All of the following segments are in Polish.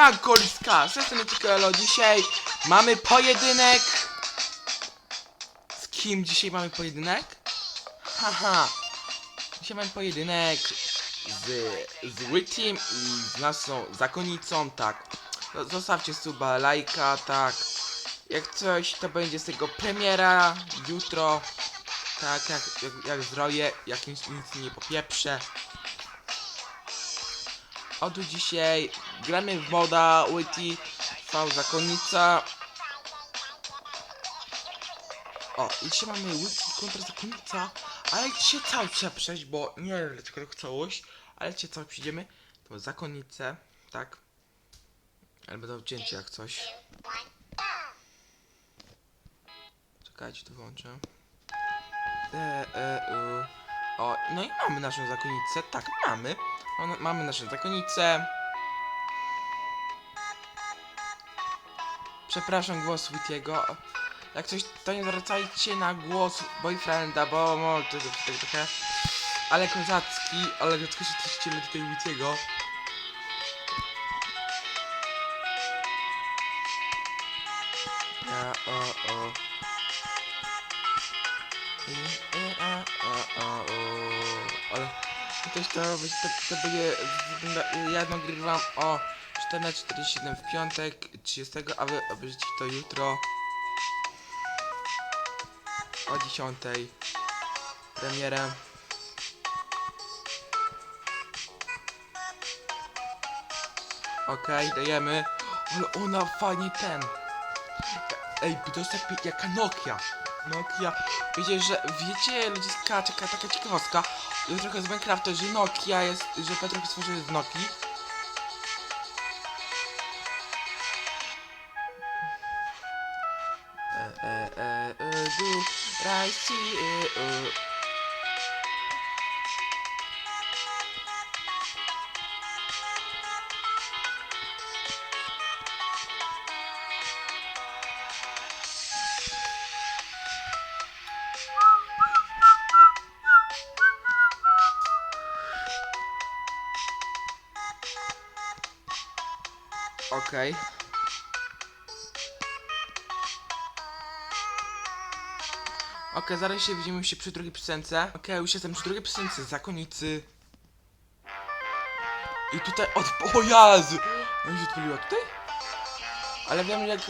Siemanko Liska, z strony Cikelo. Dzisiaj mamy pojedynek. Z kim dzisiaj mamy pojedynek? Haha. Dzisiaj mamy pojedynek z, z Wittim i z naszą zakonnicą, tak. Zostawcie suba, lajka, tak. Jak coś, to będzie z tego premiera jutro. Tak, jak, jak, jak zrobię, jak nic, nie popieprzę. Oto dzisiaj gramy w moda Witty V Zakonnica. O, i dzisiaj mamy Witty kontra Zakonnica, ale dzisiaj cały trzeba przejść, bo nie wiem dlaczego tak całość, ale dzisiaj cały przyjdziemy. To Zakonnicę, tak. Ale będą cięcie jak coś. Czekajcie, tu włączę. E, e, u. O, no i mamy naszą zakonnicę, tak, mamy. Ona- Mamy naszą zakonnicę. Przepraszam głos Wittiego. Jak coś, to nie zwracajcie na głos boyfrienda, bo może to tak trochę... Ale kozacki, ale dlaczego się ściele tutaj Wittiego? Ja, o, o. I, i, a, a, a, o. Ale Ktoś to, to, to będzie ja nagrywam o 14.47 w piątek 30, a wy to jutro o 10 premierę. Okej, dajemy. Ale ona fajnie ten. Ej, to jest jak, jaka Nokia. Nokia. Wiecie, że wiecie ludziska, czeka taka ciekawostka. Trochę z Minecrafta, że Nokia jest, że Petruk stworzył z Nokii. Raj, si, e, e. Okej. Okej, zaraz się widzimy się przy drugiej piosence. Okej, już jestem przy drugiej piosence, zakonicy. I tutaj od... O! No się odpaliła tutaj? Ale wiem, jak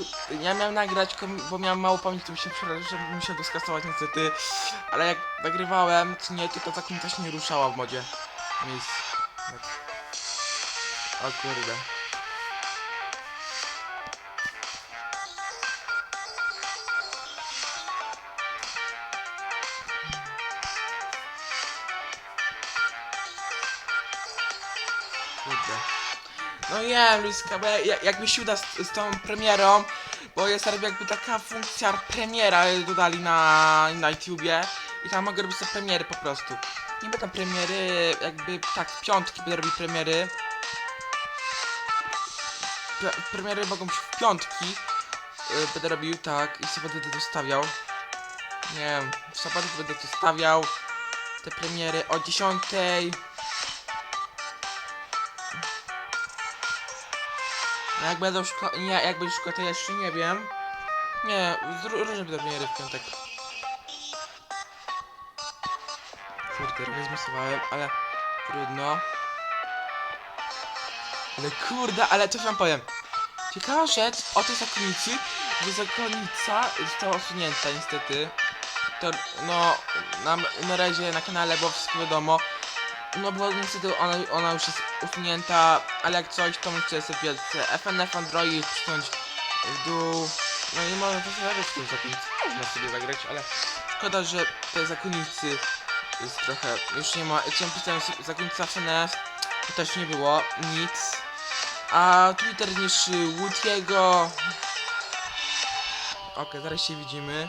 ja miałem nagrać, bo miałem mało pamięci, to mi się przeraża, że musiał to skasować niestety. Ale jak nagrywałem, czy nie, to ta zakonica się nie ruszała w modzie. Tak. O kurde. Kurde. No nie, Luiska, bo ja- jak mi się uda z, z tą premierą, bo jest jakby taka funkcja premiera dodali na, na YouTubie i tam mogę robić sobie premiery po prostu. Niby tam premiery, jakby tak, w piątki będę robił premiery. Pre- Premiery mogą być w piątki. y, Będę robił tak i sobie będę dostawiał. Nie wiem, w sobotę będę dostawiał te premiery o 10. jak będą szko- nie, jak będzie szkoła, to jeszcze nie wiem. Nie, różne premiery w piątek. Kurde, trochę zmysłowałem, ale trudno. Ale kurde, ale coś wam powiem. Ciekawa rzecz o tej zakonnicy, że zakonnica została usunięta niestety. To, no, na, na razie na kanale było wszystko wiadomo. No bo niestety ona, ona już jest usunięta, ale jak coś to możecie sobie wielce FNF Android przyciąć w dół. No i można sobie zagrać w tym zakonnicy. Można sobie zagrać, ale szkoda, że tej zakonnicy jest trochę, już nie ma, chciałem pisać zakonnica FNF, to też nie było, nic. A Twitter niższy Woody'ego. Okej, zaraz się widzimy.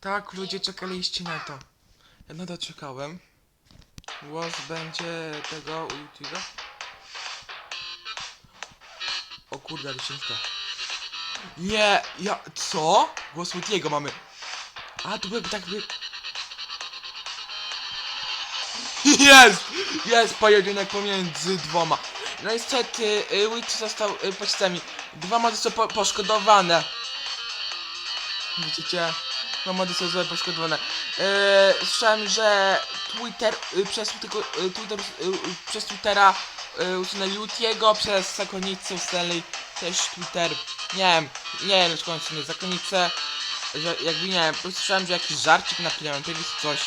Tak, ludzie czekaliście na to. Ja nadal czekałem. Głos będzie tego u YouTube'a. O kurde, ale. Nie, ja, co? Głos Woody'ego mamy. A, to byłby tak by... Jest! Jest pojedynek pomiędzy dwoma. No niestety, y, Witch został, y, powiedzcie mi, dwa mody są po poszkodowane. Widzicie? Dwa mody są złe poszkodowane. Yy, słyszałem, że Twitter, y, przez, y, Twitter, y, przez Twittera usunęli Utiego, przez zakonnicę usunęli też Twitter. Nie wiem, nie wiem, skąd są zakonnice. Że jakby nie wiem, słyszałem, że jakiś żarcik napisałem, to jest coś.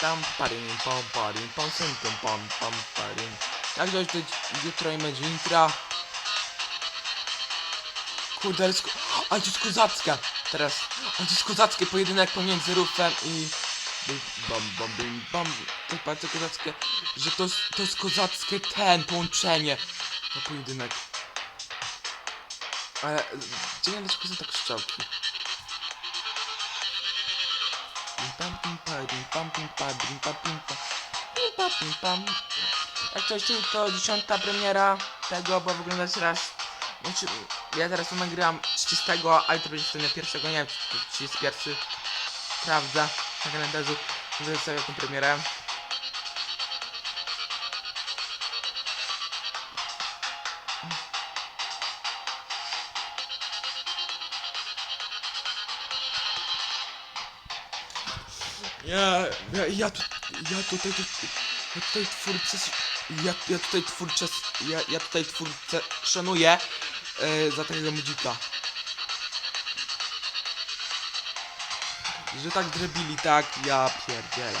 Tam parim, pam parim, pam sim, pam pam pam parim. Jak to jest jutro i będzie intra. Kurde, ale, ale to jest teraz. Jest kozackie pojedynek pomiędzy Rufem i... Bam, bam, bim, bam. Jest bardzo kozackie, że to to jest kozackie ten, połączenie na pojedynek. Ale dziwne dlaczego są tak pam. Jak coś to dziesiąta premiera tego, bo wyglądać raz. Znaczy, ja teraz to nagrywam 30, ale to będzie wtedy pierwszego, nie wiem, czy to 31. Sprawdzę na kalendarzu, sobie tą premierę. Ja, ja, ja, tu, ja tutaj, tu, ja tutaj twórcę, ja, ja tutaj twórcę, ja, ja tutaj twórcę szanuję e, za tego mudzika. Że tak drobili, tak, ja pierdzielę.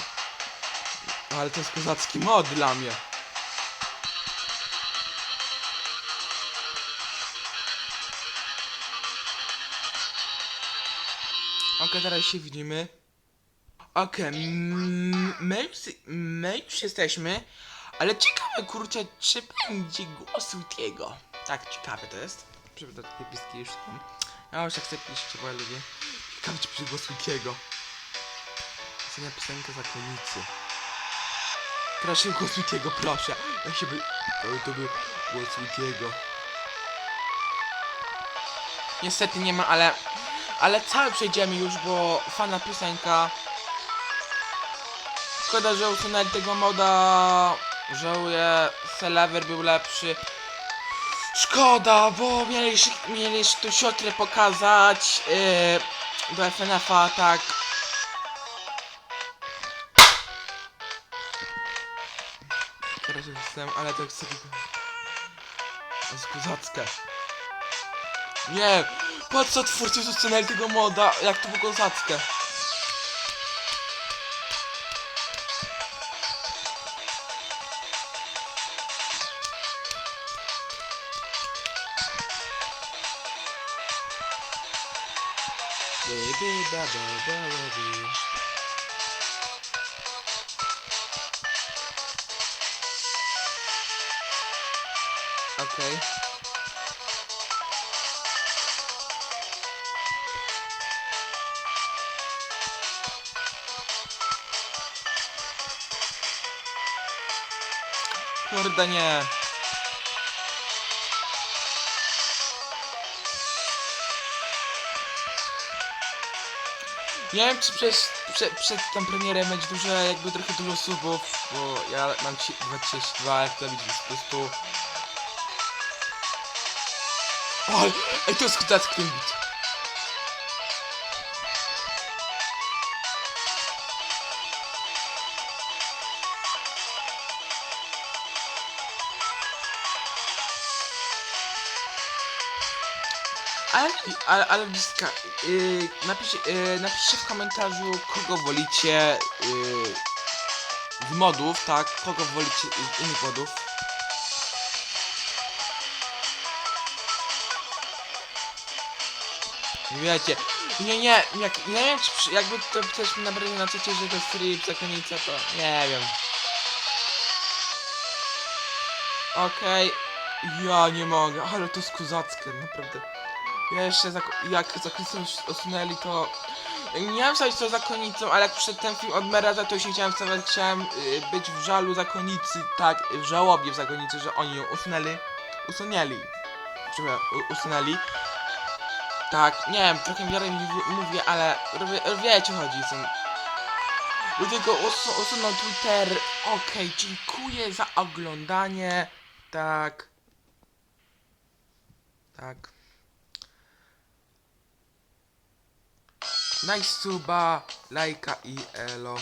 Ale to jest kozacki mod dla mnie. Okej, teraz się widzimy. Okej, my, już, my już jesteśmy, ale ciekawe kurczę, czy będzie głos Wittiego. Tak, ciekawe to jest. Prawda, te pieski już są. Ja już jak chcę piszcie, bo ja lubię. Ciekawe, czy będzie głos Wittiego. Ostatnia piosenka Zakonicy. Proszę głos Wittiego, proszę. Ja się by... To, był głos Wittiego. Niestety nie ma, ale... Ale cały przejdziemy już, bo fana piosenka Szkoda, że usunęli tego moda. Żałuję, Celever był lepszy. Szkoda, bo mieli, mieli tu siotrę pokazać yy, do FNF-a, tak. Teraz jestem, ale to jest kozackie. Nie! Po co twórcy usunęli tego moda, jak to było kozackie? Baby, ba, ba, ba, ba, ba. Okej. Kurde nie. Nie wiem, czy przez, prze, przed tą premierę będzie dużo, jakby trochę dużo subów, bo ja mam ci- 22, jak to widzisz, po prostu... O, ej, to jest kutacki ten bit. Ale, ale, ale bliska, yy, napisz, yy, napiszcie w komentarzu, kogo wolicie yy, z modów, tak? Kogo wolicie z innych modów. Wiecie, nie, nie, jak, nie wiem, czy jakby to mi nabrali na czacie, że to strip, zakonnica, to nie wiem. Okej, ja nie mogę, ale to jest kozackie, naprawdę. Jeszcze zak- jak zakonicę już usunęli, to nie miałem stać to zakonnicą, ale jak przyszedł ten film od Meraza, to się chciałem stawać, chciałem y, być w żalu zakonicy, tak, w żałobie w zakonicy, że oni ją usunęli, usunęli, przepraszam, usunęli. Tak, nie wiem, trochę mi mówię, ale wie- wiecie o chodzi, są... Dlatego usu usunął Twitter. Okej, dziękuję za oglądanie. Tak. Tak. Daj suba, lajka i elo.